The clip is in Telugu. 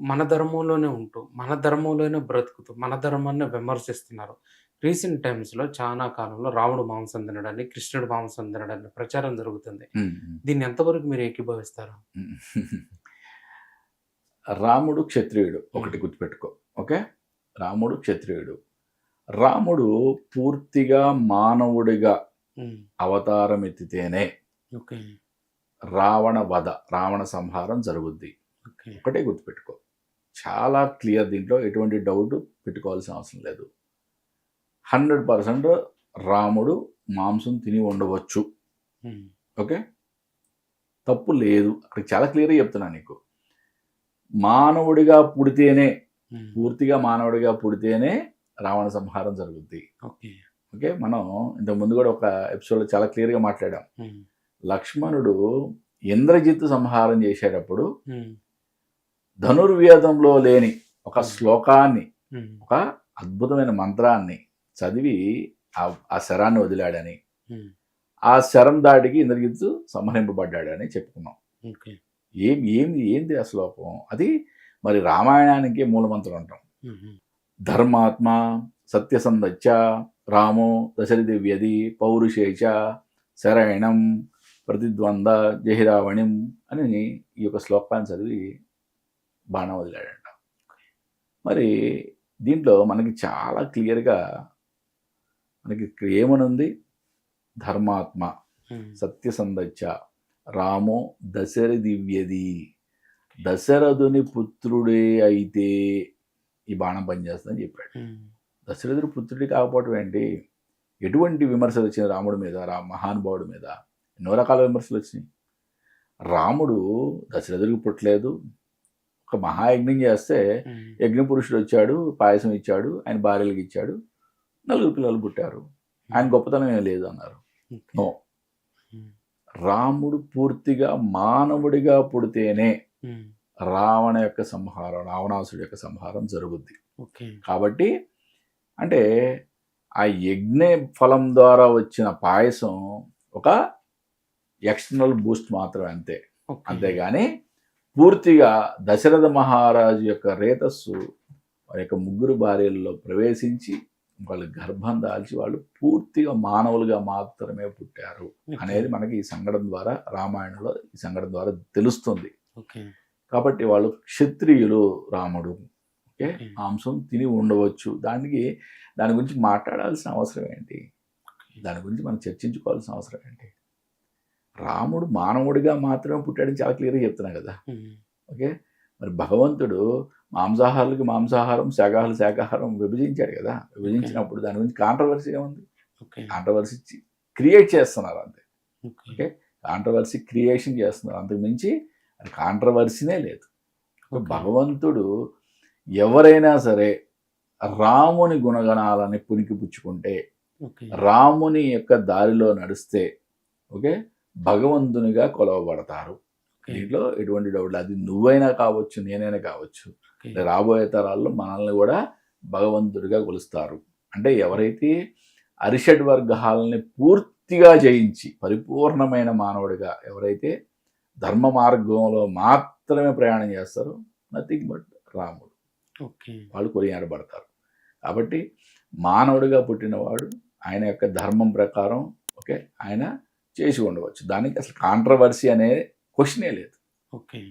మన ధర్మంలోనే ఉంటూ, మన ధర్మంలోనే బ్రతుకుతూ, మన ధర్మాన్నే విమర్శిస్తున్నారు. రీసెంట్ టైమ్స్‌లో చానా కాలంలో రాముడు మాంసం తినడని, కృష్ణుడు మాంసం తినడని ప్రచారం జరుగుతుంది. దీన్ని ఎంతవరకు మీరు ఏకీభవిస్తారు? రాముడు క్షత్రియుడు. ఒకటి. గుర్తుపెట్టుకో. ఓకే. రాముడు క్షత్రియుడు. రాముడు పూర్తిగా మానవుడిగా. అవతారం ఎత్తితేనే ఓకే. రావణ వధ, రావణ సంహారం జరుగుద్ది. ఒకటే గుర్తుపెట్టుకో. చాలా క్లియర్ దీంట్లో ఎటువంటి డౌట్ పెట్టుకోవాల్సిన అవసరం లేదు. 100% రాముడు మాంసం తిని ఉండవచ్చు. ఓకే. తప్పు లేదు. అక్కడ చాలా క్లియర్‌గా చెప్తున్నా నీకు. మానవుడిగా పుడితేనే. పూర్తిగా మానవుడిగా పుడితేనే రావణ సంహారం జరుగుద్ది. ఓకే. మనం ఇంతకు ముందు కూడా ఒక ఎపిసోడ్‌లో చాలా క్లియర్‌గా మాట్లాడాం. లక్ష్మణుడు ఇంద్రజిత్తు సంహారం చేసేటప్పుడు. ధనుర్వేదంలో లేని ఒక హ్మ్. శ్లోకాన్ని, హ్మ్. ఒక అద్భుతమైన మంత్రాన్ని చదివి ఆ శరాన్ని వదిలాడని, హ్మ్. ఆ శరం దాటికి ఇంద్రజిత్తు సంహరింపబడ్డాడని చెప్పుకున్నాం. ఓకే. ఏం ఏంది ఏంది ఆ శ్లోకం? అది మరి రామాయణానికే మూలమంత్రం అంటాం. ధర్మాత్మ సత్యసంధచ్చ రామో దశరథివ్యది పౌరుషేచ శరణం ప్రతిద్వంద జహిరావణిం అని ఈ యొక్క శ్లోకాన్ని చదివి బాణం వదిలాడంట. మరి దీంట్లో మనకి చాలా క్లియర్‌గా మనకి ఏమనుంది? ధర్మాత్మ హ్మ్. సత్యసంధచ్చ రామో దశరథివ్యది దశరథుని పుత్రుడే అయితే ఈ బాణం పనిచేస్తుందని చెప్పాడు. దశరథుడు పుత్రుడి కాకపోవటం ఏంటి? ఎటువంటి విమర్శలు వచ్చినాయి రాముడి మీద, రా మహానుభావుడి మీద? ఎన్నో రకాల విమర్శలు వచ్చినాయి. రాముడు దశరథుడికి పుట్టలేదు. ఒక మహాయజ్ఞం చేస్తే. యజ్ఞ పురుషుడు వచ్చాడు, పాయసం ఇచ్చాడు, ఆయన భార్యలకు ఇచ్చాడు. నలుగురు పిల్లలు పుట్టారు. ఆయన గొప్పతనం ఏం లేదు అన్నారు. నో. రాముడు పూర్తిగా మానవుడిగా పుడితేనే. రావణ యొక్క సంహారం, రావణాసుడి యొక్క సంహారం జరుగుద్ది. ఓకే. కాబట్టి అంటే ఆ యజ్ఞ ఫలం ద్వారా వచ్చిన పాయసం ఒక ఎక్స్టర్నల్ బూస్ట్ మాత్రమే అంతే. అంతేగాని పూర్తిగా దశరథ మహారాజు యొక్క రేతస్సు వారి యొక్క ముగ్గురు భార్యల్లో ప్రవేశించి వాళ్ళు గర్భం దాల్చి వాళ్ళు పూర్తిగా మానవులుగా మాత్రమే పుట్టారు. అనేది మనకి ఈ సంఘటన ద్వారా రామాయణంలో ఈ సంఘటన ద్వారా తెలుస్తుంది. కాబట్టి వాళ్ళు క్షత్రియులు రాముడు. ఓకే. ఓకే. మాంసం తిని ఉండవచ్చు. దానికి దాని గురించి మాట్లాడాల్సిన అవసరం ఏంటి? దాని గురించి మనం చర్చించుకోవాల్సిన అవసరం ఏంటి? రాముడు మానవుడిగా మాత్రమే పుట్టాడని చాలా క్లియర్‌గా చెప్తున్నా కదా! ఓకే. మరి భగవంతుడు మాంసాహారులకి మాంసాహారం, శాకాహారులకు శాకాహారం విభజించాడు కదా! విభజించినప్పుడు దాని గురించి కాంట్రవర్సీ ఏముంది? ఓకే. కాంట్రవర్సీ క్రియేట్ చేస్తున్నారు అంతే. ఓకే. కాంట్రవర్సీ క్రియేషన్ చేస్తున్నారు. అంతకు మించి అది కాంట్రవర్సీనే లేదు. భగవంతుడు ఎవరైనా సరే రాముని గుణగణాలని పుణికిపుచ్చుకుంటే, ఓకే. రాముని యొక్క దారిలో నడిస్తే ఓకే. భగవంతునిగా కొలవబడతారు. దీంట్లో ఎటువంటి డౌట్. అది నువ్వైనా కావచ్చు, నేనైనా కావచ్చు. రాబోయే తరాల్లో మనల్ని కూడా భగవంతుడిగా కొలుస్తారు. అంటే ఎవరైతే అరిషడ్ వర్గాలని పూర్తిగా జయించి పరిపూర్ణమైన మానవుడిగా ఎవరైతే ధర్మ మార్గంలో మాత్రమే ప్రయాణం చేస్తారో నథింగ్ బట్ రాముడు. ఓకే. వాళ్ళు కొనియాడబడతారు. కాబట్టి మానవుడిగా పుట్టినవాడు ఆయన యొక్క ధర్మం ప్రకారం ఓకే. ఆయన చేసి ఉండవచ్చు. దానికి అసలు కాంట్రవర్సీ అనే క్వశ్చనే లేదు. ఓకే.